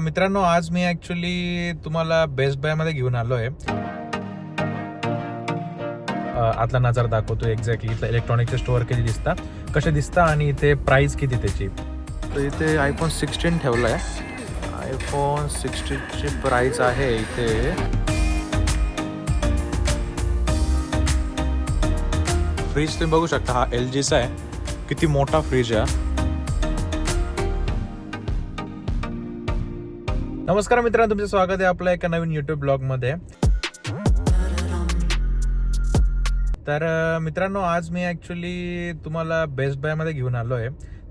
मित्रांनो आज मी ॲक्च्युली तुम्हाला बेस्ट बायमध्ये घेऊन आलो आहे आतला नजर दाखवतो एक्झॅक्टली इथं इलेक्ट्रॉनिकचे स्टोअर किती दिसता कसे दिसता आणि इथे प्राईस किती त्याची? तर इथे आयफोन सिक्स्टीन ठेवला आहे आयफोन सिक्स्टीनची प्राईस आहे इथे. फ्रीज तुम्ही बघू शकता हा एल जीचा आहे. किती मोठा फ्रीज आहे. नमस्कार मित्रांनो तुमचं स्वागत आहे आपल्या एका नवीन युट्यूब ब्लॉगमध्ये. तर मित्रांनो आज मी ॲक्च्युली तुम्हाला बेस्ट बायमध्ये घेऊन आलो आहे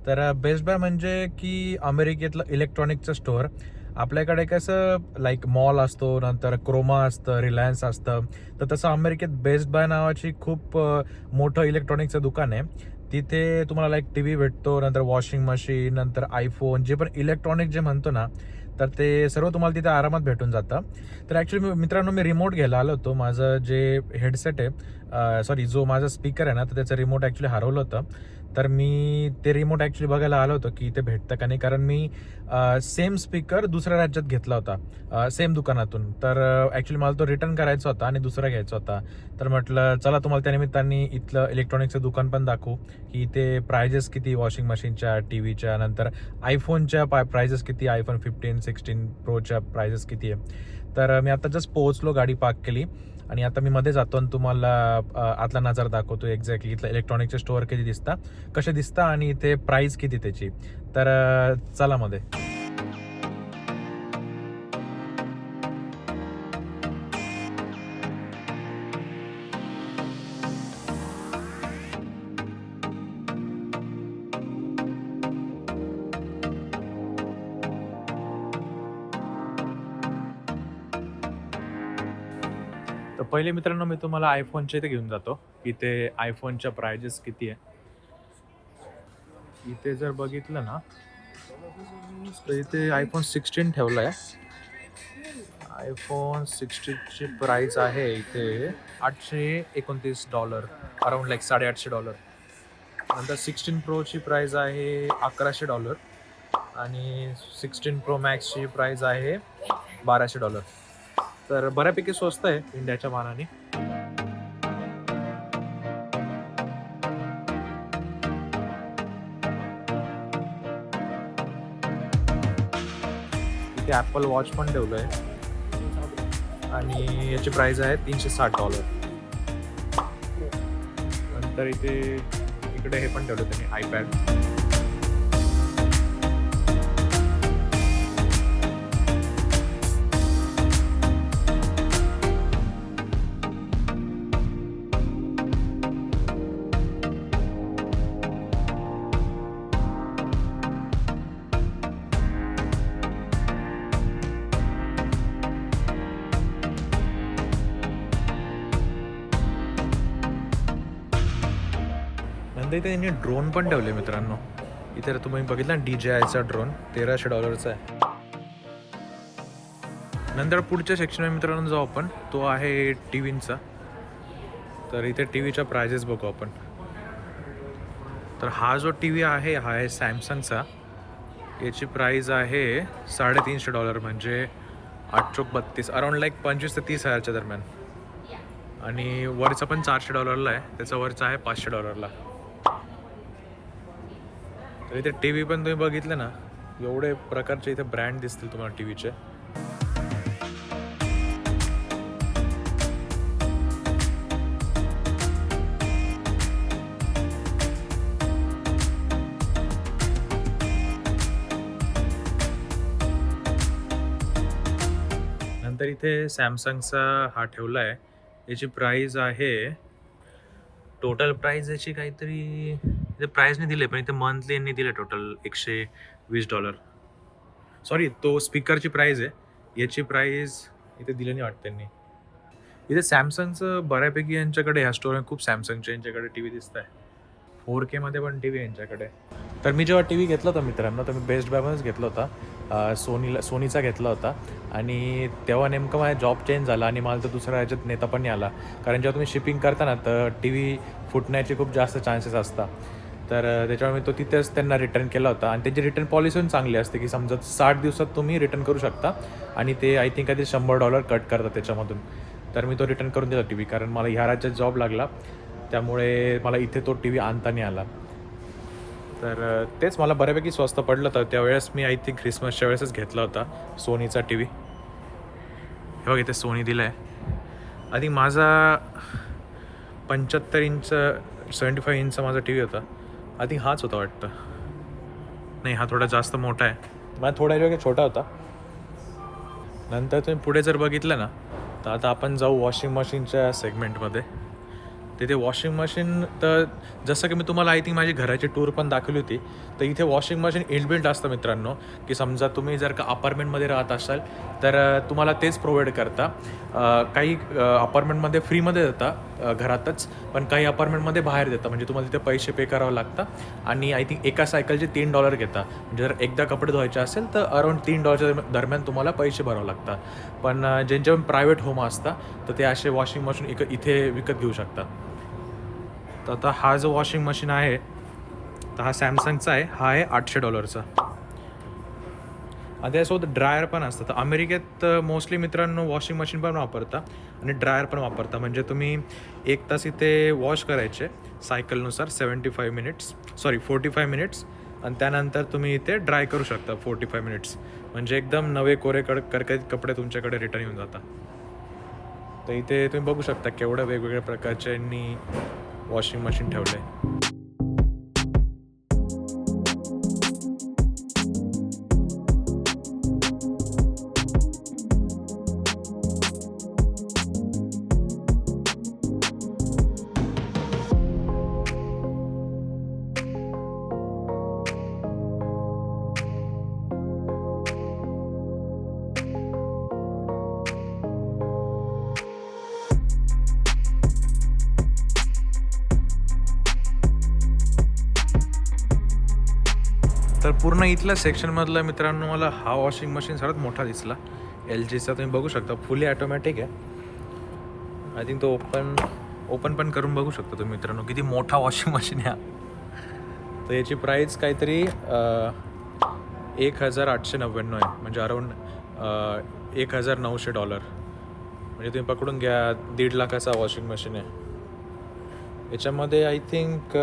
तर बेस्ट बाय म्हणजे की अमेरिकेतलं इलेक्ट्रॉनिकचं स्टोअर आपल्याकडे कसं लाईक मॉल असतो नंतर क्रोमा असतं रिलायन्स असतं. तर तसं अमेरिकेत बेस्ट बाय नावाची खूप मोठं इलेक्ट्रॉनिकचं दुकान आहे. तिथे तुम्हाला लाईक टी व्ही भेटतो नंतर वॉशिंग मशीन नंतर आयफोन जे पण इलेक्ट्रॉनिक जे म्हणतो ना तर ते सर्व तुम्हाला तिथे आरामात भेटून जातं. तर ॲक्च्युली मित्रांनो मी रिमोट घ्यायला आलो होतो. माझं जे हेडसेट आहे सॉरी जो माझा स्पीकर आहे ना तर त्याचं रिमोट ॲक्च्युली हरवलं होतं. तर मी ते रिमोट ॲक्च्युली बघायला आलो होतो की इथे भेटतं का नाही. कारण मी सेम स्पीकर दुसऱ्या राज्यात घेतला होता. सेम दुकानातून. तर ॲक्च्युली मला तो रिटर्न करायचा होता आणि दुसरा घ्यायचा होता. तर म्हटलं चला तुम्हाला त्या निमित्ताने इथलं इलेक्ट्रॉनिक्सचं दुकान पण दाखवू. की इथे प्रायजेस किती वॉशिंग मशीनच्या टी व्हीच्या नंतर आयफोनच्या पाय प्रायजेस किती आयफोन फिफ्टीन सिक्स्टीन प्रोच्या प्रायजेस किती आहे. तर मी आता जस्ट पोहोचलो गाडी पार्क केली. आणि आता मी मध्ये जातो आणि तुम्हाला आतला नजर दाखवतो एक्झॅक्टली इथलं इलेक्ट्रॉनिकचे स्टोअर किती दिसता कसे दिसता आणि इथे प्राईस किती त्याची. तर चला मध्ये. पहिले मित्रांनो मी तुम्हाला आयफोनच्या इथे घेऊन जातो. इथे आयफोनच्या प्रायजेस किती आहे? इथे जर बघितलं ना तर इथे आयफोन सिक्स्टीन ठेवला आहे. आयफोन सिक्स्टीनची प्राईज आहे इथे आठशे एकोणतीस डॉलर अराऊंड लाईक साडेआठशे डॉलर नंतर सिक्स्टीन प्रोची प्राईज आहे अकराशे डॉलर आणि सिक्स्टीन प्रो मॅक्सची प्राईज आहे बाराशे डॉलर तर बऱ्यापैकी स्वस्त आहे इंडियाच्या मानाने. इथे ॲपल वॉच पण ठेवलं आहे आणि याची प्राइस आहे तीनशे साठ डॉलर नंतर इथे इकडे हे पण ठेवलं त्यांनी आयपॅड नंतर इथे त्यांनी ड्रोन पण ठेवले मित्रांनो. इथे तुम्ही बघितला डी जे आयचा ड्रोन तेराशे डॉलरचा आहे. नंतर पुढच्या सेक्शनमध्ये मित्रांनो जाऊ आपण. तो आहे टी व्हींचा तर इथे टी व्हीच्या प्रायजेस बघू आपण. तर हा जो टी व्ही आहे हा आहे सॅमसंगचा याची प्राईज आहे साडेतीनशे डॉलर म्हणजे आठ चोक बत्तीस अराउंड लाईक पंचवीस ते तीस हजारच्या दरम्यान. आणि वरचा पण चारशे डॉलरला आहे. त्याचा वरचा आहे पाचशे डॉलरला. तर इथे टी व्ही पण तुम्ही बघितलं ना एवढे प्रकारचे इथे ब्रँड दिसतील तुम्हाला टी व्हीचे नंतर इथे सॅमसंगचा हा ठेवला आहे याची प्राईज आहे टोटल प्राईज याची काहीतरी इथे प्राईज नाही दिले पण इथे मंथली यांनी दिले टोटल एकशे वीस डॉलर सॉरी तो स्पीकरची प्राईज आहे. याची प्राईज इथे दिली नाही वाटतं त्यांनी. इथे सॅमसंगचं बऱ्यापैकी यांच्याकडे ह्या स्टोर खूप सॅमसंगचे यांच्याकडे टी व्ही दिसत आहे फोर केमध्ये पण टी व्ही यांच्याकडे. तर मी जेव्हा टी व्ही घेतला होता मित्रांनो तर मी बेस्ट बायमध्येच घेतला होता. सोनीला सोनीचा घेतला होता. आणि तेव्हा नेमकं माझा जॉब चेंज झाला आणि मला तर दुसऱ्या ह्याच्यात नेता पण नाही आला. कारण जेव्हा तुम्ही शिपिंग करता ना तर टी व्ही फुटण्याचे खूप जास्त चान्सेस असतात. तर त्याच्यामुळे मी तो तिथेच त्यांना रिटर्न केला होता. आणि त्यांची रिटर्न पॉलिसी पण चांगली असते की समजा साठ दिवसात तुम्ही रिटर्न करू शकता. आणि ते आय थिंक काहीतरी शंभर डॉलर कट करतात त्याच्यामधून. तर मी तो रिटर्न करून दिला टी व्ही कारण मला ह्या राज्यात जॉब लागला. त्यामुळे मला इथे तो टी व्ही आणता नाही आला. तर तेच मला बऱ्यापैकी स्वस्त पडलं होतं. त्यावेळेस मी आय थिंक ख्रिसमसच्या वेळेसच घेतला होता सोनीचा टी व्ही हे बघ इथे सोनी दिलं आहे आधी माझा पंच्याहत्तर इंच सेवन्टी फाईव्ह इंचचा माझा टी व्ही होता. आय थिंक हाच होता वाटतं. नाही हा थोडा जास्त मोठा आहे. माझा थोडा वेळ छोटा होता. नंतर तुम्ही पुढे जर बघितलं ना तर आता आपण जाऊ वॉशिंग मशीनच्या सेगमेंटमध्ये तिथे वॉशिंग मशीन तर जसं की मी तुम्हाला आय थिंक माझी घराची टूर पण दाखवली होती. तर इथे वॉशिंग मशीन इनबिल्ट असतं मित्रांनो की समजा तुम्ही जर का अपार्टमेंटमध्ये राहत असाल तर तुम्हाला तेच प्रोव्हाइड करता. काही अपार्टमेंटमध्ये फ्रीमध्ये देतात घरातच पण काही अपार्टमेंटमध्ये बाहेर देतात म्हणजे तुम्हाला तिथे पैसे पे करावं लागतं आणि आय थिंक एका सायकलचे तीन डॉलर घेता. म्हणजे जर एकदा कपडे धुवायचे असेल तर अराऊंड तीन डॉलरच्या दरम्यान- तुम्हाला पैसे भरावं लागतात. पण ज्यांचे पण प्रायव्हेट होम असतात तर ते असे वॉशिंग मशीन इक इथे विकत घेऊ शकतात तर आता हा जो वॉशिंग मशीन आहे तर हा सॅमसंगचा आहे. हा आहे आठशे डॉलरचा त्यासोबत ड्रायर पण असतं. तर अमेरिकेत मोस्टली मित्रांनो वॉशिंग मशीन पण वापरता आणि ड्रायर पण वापरता. म्हणजे तुम्ही एक तास इथे वॉश करायचे सायकलनुसार seventy five minutes sorry forty five minutes आणि त्यानंतर तुम्ही इथे ड्राय करू शकता फोर्टी फाय मिनिट्स म्हणजे एकदम नवे कोरे कड करकरीत कपडे तुमच्याकडे रिटर्न येऊन जातात. तर इथे तुम्ही बघू शकता केवढ्या वेगवेगळ्या प्रकारच्यांनी वॉशिंग मशीन ठेवलं. आहे तर पूर्ण इथल्या सेक्शनमधला मित्रांनो मला हा वॉशिंग मशीन सर्वात मोठा दिसला. एल जीचा तुम्ही बघू शकता फुली ॲटोमॅटिक आहे. आय थिंक तो ओपन ओपन पण करून बघू शकता तुम्ही मित्रांनो किती मोठा वॉशिंग मशीन आहे तर याची प्राईस काहीतरी एक हजार आठशे नव्याण्णव आहे. म्हणजे अराऊंड एक हजार नऊशे डॉलर म्हणजे तुम्ही पकडून घ्या दीड लाखाचा वॉशिंग मशीन आहे. याच्यामध्ये आय थिंक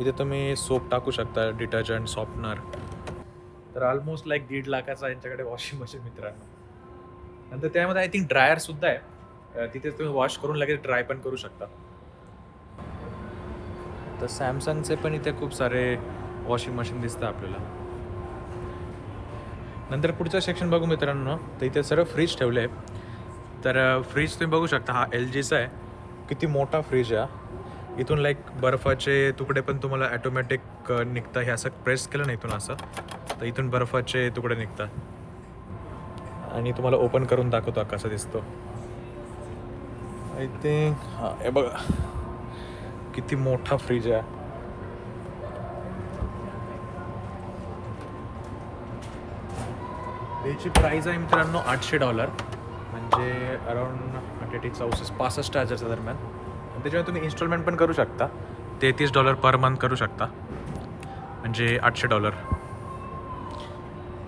इथे तुम्ही सोप टाकू शकता डिटर्जंट सॉफ्टनर तर ऑलमोस्ट लाईक दीड लाखाचा यांच्याकडे वॉशिंग मशीन मित्रांनो. नंतर त्यामध्ये आय थिंक ड्रायर सुद्धा आहे. तिथे तुम्ही वॉश करून लगेच ड्राय पण करू शकता. तर सॅमसंगचे पण इथे खूप सारे वॉशिंग मशीन दिसतं आपल्याला. नंतर पुढचं सेक्शन बघू मित्रांनो. तर इथे सर्व फ्रीज ठेवले. आहे तर फ्रीज तुम्ही बघू शकता हा एल जीचा आहे. किती मोठा फ्रीज आहे. इथून लाईक बर्फाचे तुकडे पण तुम्हाला ॲटोमॅटिक uh, निघतं हे असं प्रेस केलं ना इथून असं. तर इथून बर्फाचे तुकडे निघतात. आणि तुम्हाला ओपन करून दाखवतो कसा दिसतो. आय थिंक हां हे बघा. किती मोठा फ्रीज आहे. याची प्राईज आहे मित्रांनो आठशे डॉलर म्हणजे अराऊंड अठ्ठेचाळीस चौसष्ट पासष्ट हजारच्या दरम्यान. आणि त्याच्यामुळे तुम्ही इन्स्टॉलमेंट पण करू शकता. तेहतीस डॉलर पर मंथ करू शकता. म्हणजे आठशे डॉलर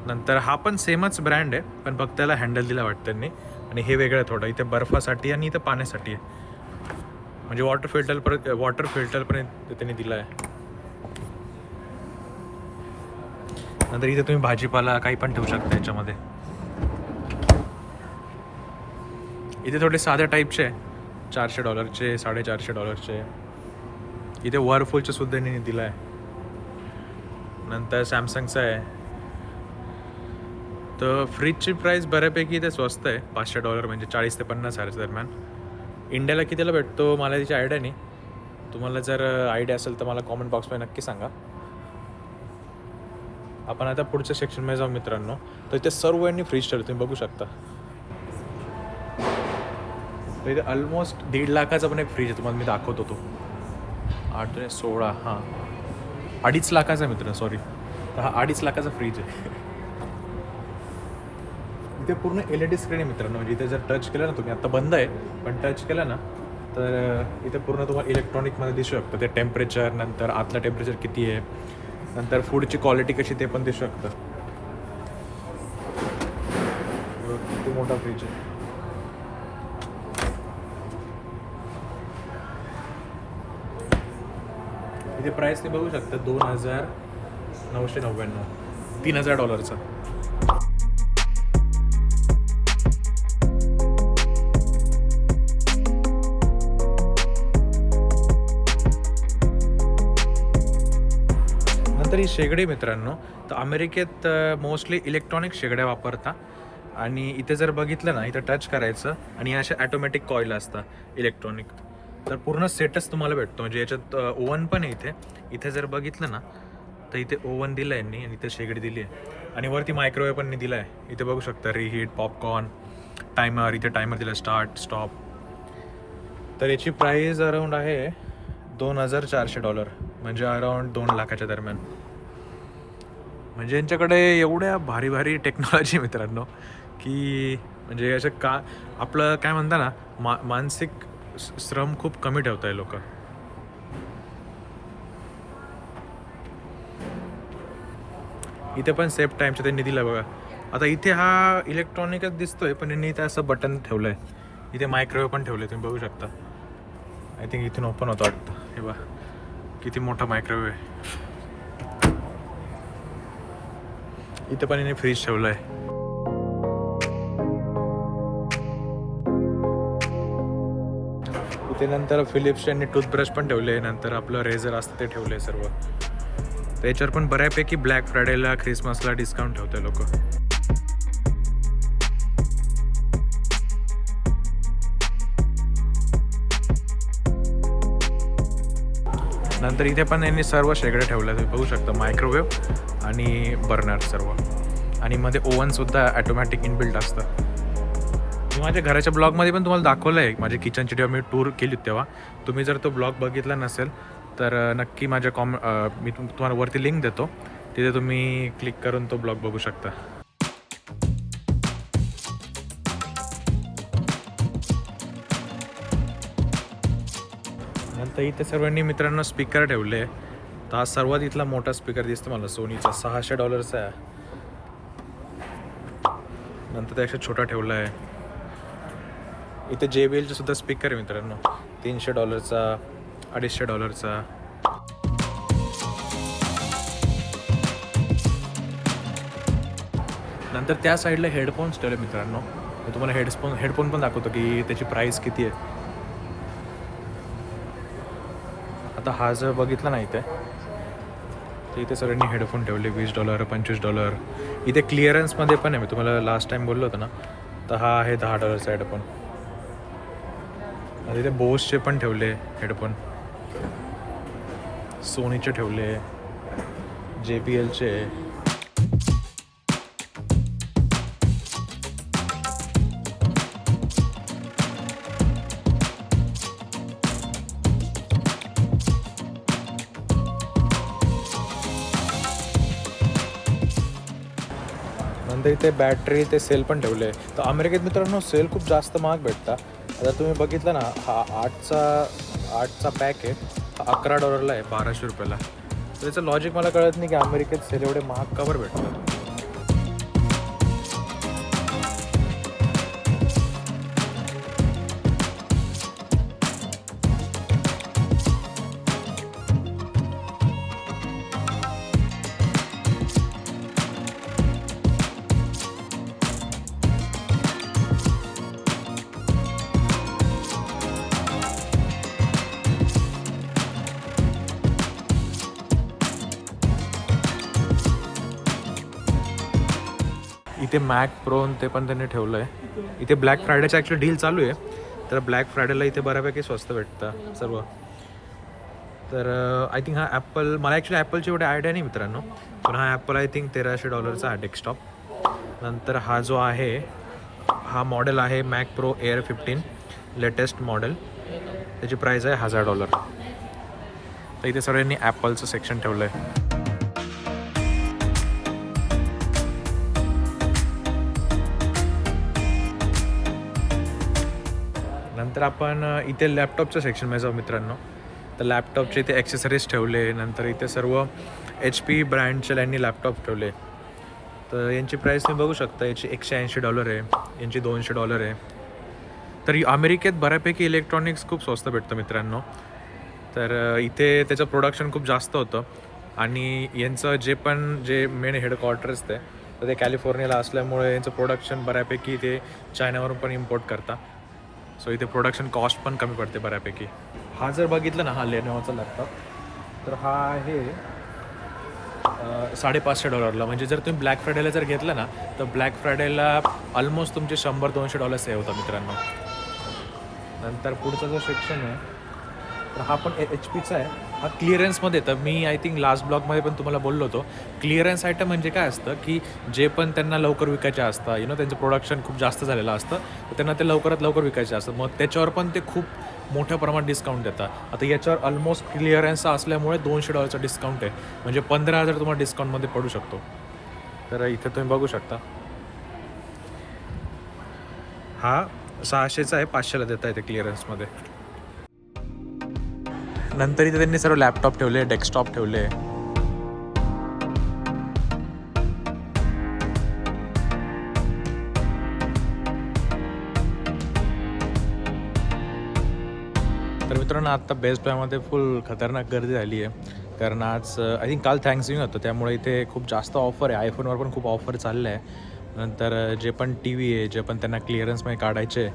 नंतर हा पण सेमच ब्रँड आहे पण फक्त त्याला हँडल दिला वाटतं त्यांनी. आणि हे वेगळं थोडं. इथे बर्फासाठी आणि इथं पाण्यासाठी आहे. म्हणजे वॉटर फिल्टर परत वॉटर फिल्टर पण त्यांनी दिलं आहे नंतर इथे तुम्ही भाजीपाला काही पण ठेवू शकता याच्यामध्ये. इथे थोडे साध्या टाईपचे आहे. चारशे डॉलरचे साडेचारशे डॉलरचे. इथे वरफुलचे सुद्धा यांनी दिलं आहे नंतर सॅमसंगचं आहे. तर फ्रीजची प्राईस बऱ्यापैकी इथे स्वस्त आहे पाचशे डॉलर म्हणजे चाळीस ते पन्नास हजारच्या दरम्यान. इंडियाला कितीला भेटतो मला त्याची आयडिया नाही. तुम्हाला जर आयडिया असेल तर मला कॉमेंट बॉक्समध्ये नक्की सांगा. आपण आता पुढच्या सेक्शनमध्ये जाऊ मित्रांनो. तर इथे सर्व यांनी फ्रीज ठेवलं तुम्ही बघू शकता. तर इथे ऑलमोस्ट दीड लाखाचा पण एक फ्रीज आहे तुम्हाला मी दाखवतो तो. आठ सोळा हां. अडीच लाखाचा मित्र सॉरी तर हा अडीच लाखाचा फ्रीज आहे. इथे पूर्ण एल ई डी स्क्रीन आहे मित्रांनो म्हणजे इथे जर टच केलं ना तुम्ही आता बंद आहे पण टच केलं ना तर इथे पूर्ण तुम्हाला इलेक्ट्रॉनिकमध्ये दिसू शकतं. ते टेम्परेचर नंतर आतलं टेम्परेचर किती आहे नंतर फूडची क्वालिटी कशी ते पण दिसू शकतं. खूप मोठा फ्रीज आहे. इथे प्राईस ते बघू शकता. दोन हजार नऊशे नव्याण्णव. तीन हजार डॉलरचा नंतर ही शेगडी मित्रांनो तर अमेरिकेत मोस्टली इलेक्ट्रॉनिक शेगड्या वापरता. आणि इथे जर बघितलं ना इथं टच करायचं. आणि असे ॲटोमॅटिक कॉईल असतात इलेक्ट्रॉनिक तर पूर्ण सेटच तुम्हाला भेटतो. म्हणजे याच्यात ओवन पण आहे इथे. इथे जर बघितलं ना तर इथे ओवन दिलं आहे यांनी आणि इथे शेगडी दिली आहे. आणि वरती मायक्रोवेव्ह पण दिला आहे इथे बघू शकता रिहीट पॉपकॉर्न टायमर इथे टायमर दिला स्टार्ट स्टॉप तर याची प्राईज अराऊंड आहे दोन हजार चारशे डॉलर म्हणजे अराऊंड दोन लाखाच्या दरम्यान. म्हणजे यांच्याकडे एवढ्या भारी भारी टेक्नॉलॉजी मित्रांनो की म्हणजे असं का आपलं काय म्हणता ना मा मानसिक श्रम खूप कमी ठेवत आहे लोक. इथे पण सेफ टाईमच्या त्यांनी दिलं बघा. आता इथे हा इलेक्ट्रॉनिकच दिसतोय पण यांनी इथे असं बटन ठेवलं आहे इथे मायक्रोवेव्ह पण ठेवलंय तुम्ही बघू शकता. आय थिंक इथून ओपन होतं वाटतं. हे बा किती मोठा मायक्रोवेव्ह आहे. इथे पण याने फ्रीज ठेवलं आहे ते नंतर फिलिप्स यांनी टूथब्रश पण ठेवले नंतर आपलं रेझर असतं ते ठेवले सर्व. त्याच्यावर पण बऱ्यापैकी ब्लॅक फ्रायडेला ख्रिसमसला डिस्काउंट ठेवते लोक. नंतर इथे पण यांनी सर्व शेगड्या ठेवल्या तुम्ही बघू शकता मायक्रोवेव्ह आणि बर्नर सर्व. आणि मध्ये ओव्हन सुद्धा ॲटोमॅटिक इनबिल्ट असतं. मी माझ्या घराच्या ब्लॉगमध्ये पण तुम्हाला दाखवलं आहे माझ्या किचनची जेव्हा मी टूर केली तेव्हा. तुम्ही जर तो ब्लॉग बघितला नसेल तर नक्की माझ्या कॉम मी तुम तुम्हाला वरती लिंक देतो. तिथे तुम्ही क्लिक करून तो ब्लॉग बघू शकता. नंतर इथे सर्वांनी मित्रांनो स्पीकर ठेवले. तर हा सर्वात इथला मोठा स्पीकर दिसतो मला सोनीचा. सहाशे डॉलरचा आहे. नंतर त्यापेक्षा छोटा ठेवला आहे. इथे जे बी एलचे सुद्धा स्पीकर आहे मित्रांनो. तीनशे डॉलरचा अडीचशे डॉलरचा नंतर त्या साईडला हेडफोन्स ठेवले मित्रांनो. मी तुम्हाला हेडफोन हेडफोन पण दाखवतो की त्याची प्राईस किती आहे. आता हा जर बघितला नाही इथे तर इथे सगळ्यांनी हेडफोन ठेवले वीस डॉलर पंचवीस डॉलर इथे क्लिअरन्समध्ये पण आहे मी तुम्हाला लास्ट टाईम बोललो होतो ना तर हा आहे दहा डॉलरचा हेडफोन आणि इथे बोसचे पण ठेवले हेडफोन. सोनीचे ठेवले जे पी एलचे नंतर इथे बॅटरी ते सेल पण ठेवले. तर अमेरिकेत मित्रांनो सेल खूप जास्त महाग भेटतात आता तुम्ही बघितलं ना हा आठचा आठचा पॅक आहे. हा अकरा डॉलरला आहे बाराशे रुपयाला. तर त्याचं लॉजिक मला कळत नाही की अमेरिकेत सेल एवढे महाग कवर भेटतात? इथे मॅक प्रो ते पण त्यांनी ठेवलं आहे इथे ब्लॅक फ्रायडेचा ॲक्च्युली डील चालू आहे. तर ब्लॅक फ्रायडेला इथे बऱ्यापैकी स्वस्त भेटतं सर्व. तर uh, आय थिंक हा ॲपल मला ॲक्च्युली ॲपलची एवढी आयडिया नाही मित्रांनो. पण हा ॲपल आय थिंक तेराशे डॉलरचा आहे डेस्कटॉप नंतर हा जो आहे हा मॉडेल आहे Mac Pro Air fifteen latest model त्याची प्राईस आहे हजार डॉलर. तर इथे सगळ्यांनी ॲपलचं सेक्शन ठेवलं आहे नंतर आपण इथे लॅपटॉपच्या सेक्शनमध्ये जाऊ मित्रांनो. तर लॅपटॉपचे इथे ॲक्सेसरीज ठेवले नंतर इथे सर्व एच पी ब्रँडचे यांनी लॅपटॉप ठेवले. तर यांची प्राईस तुम्ही बघू शकता याची एकशे ऐंशी डॉलर आहे यांची दोनशे डॉलर आहे. तर अमेरिकेत बऱ्यापैकी इलेक्ट्रॉनिक्स खूप स्वस्त भेटतं मित्रांनो. तर इथे त्याचं प्रोडक्शन खूप जास्त होतं. आणि यांचं जे पण जे मेन हेडक्वार्टर्स ते तर ते कॅलिफोर्नियाला असल्यामुळे यांचं प्रोडक्शन बऱ्यापैकी ते चायनावरून पण इम्पोर्ट करता. सो इथे प्रोडक्शन कॉस्ट पण कमी पडते बऱ्यापैकी. हा जर बघितलं ना हा लेनोवाचा लॅपटॉप तर हा आहे साडेपाचशे डॉलरला म्हणजे जर तुम्ही ब्लॅक फ्रायडेला जर घेतलं ना तर ब्लॅक फ्रायडेला ऑलमोस्ट तुमचे शंभर दोनशे डॉलर सेव्ह होता मित्रांनो. नंतर पुढचा जो सेक्शन आहे तर हा पण एच पीचा आहे. हा क्लिअरन्समध्ये येतं. मी आय थिंक लास्ट ब्लॉगमध्ये पण तुम्हाला बोललो होतो. क्लिअरन्स आयटम म्हणजे काय असतं की जे पण त्यांना लवकर विकायचे असतं यु नो त्यांचं प्रोडक्शन खूप जास्त झालेलं असतं तर त्यांना ते लवकरात लवकर विकायचे असतं. मग त्याच्यावर पण ते खूप मोठ्या प्रमाणात डिस्काउंट देतात. आता याच्यावर ऑलमोस्ट क्लिअरन्स असल्यामुळे दोनशे डॉलरचा डिस्काउंट आहे. म्हणजे पंधरा हजार तुम्हाला डिस्काउंटमध्ये पडू शकतो. तर इथे तुम्ही बघू शकता. हा सहाशेचा आहे पाचशेला देता येते क्लिअरन्समध्ये नंतर इथे त्यांनी सर्व लॅपटॉप ठेवले डेस्कटॉप ठेवले. तर मित्रांनो आत्ता बेस्ट बायमध्ये फुल खतरनाक गर्दी झाली आहे. कारण आज आय थिंक काल थँक्सगिव्हिंग होतं त्यामुळे इथे खूप जास्त ऑफर आहे. आयफोनवर पण खूप ऑफर चाललं आहे. नंतर जे पण टी व्ही आहे जे पण त्यांना क्लिअरन्समध्ये काढायचे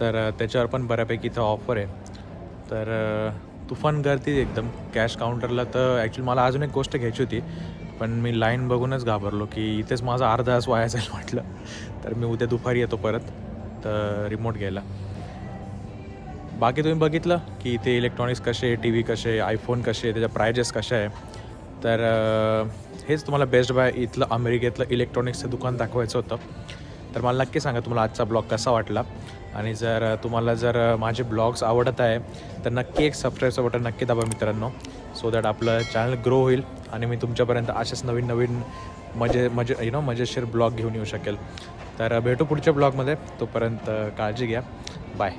तर त्याच्यावर पण बऱ्यापैकी इथं ऑफर आहे. तर तुफान गर्दी एकदम कॅश काउंटरला तर ॲक्च्युली मला अजून एक गोष्ट घ्यायची होती. पण मी लाईन बघूनच घाबरलो की इथेच माझा अर्धा तास वाया जाईल म्हटलं. तर मी उद्या दुपारी येतो परत तर रिमोट घ्यायला. बाकी तुम्ही बघितलं की इथे इलेक्ट्रॉनिक्स कसे टी व्ही कसे आयफोन कसे त्याच्या प्रायजेस कशा आहे? तर हेच तुम्हाला बेस्ट बाय इथलं अमेरिकेतलं इलेक्ट्रॉनिक्सचं दुकान दाखवायचं होतं. तर मला नक्की सांगा तुम्हाला आजचा ब्लॉग कसा वाटला. आणि जर तुम्हाला जर माझे ब्लॉग्स आवडत आहे तर नक्की एक सबस्क्राईबचं बटन नक्की दाबा मित्रांनो. सो दॅट आपलं चॅनल ग्रो होईल आणि मी तुमच्यापर्यंत असेच नवीन नवीन मजे मजे यु नो मजेशीर ब्लॉग घेऊन येऊ शकेल. तर भेटू पुढच्या ब्लॉगमध्ये. तोपर्यंत काळजी घ्या. बाय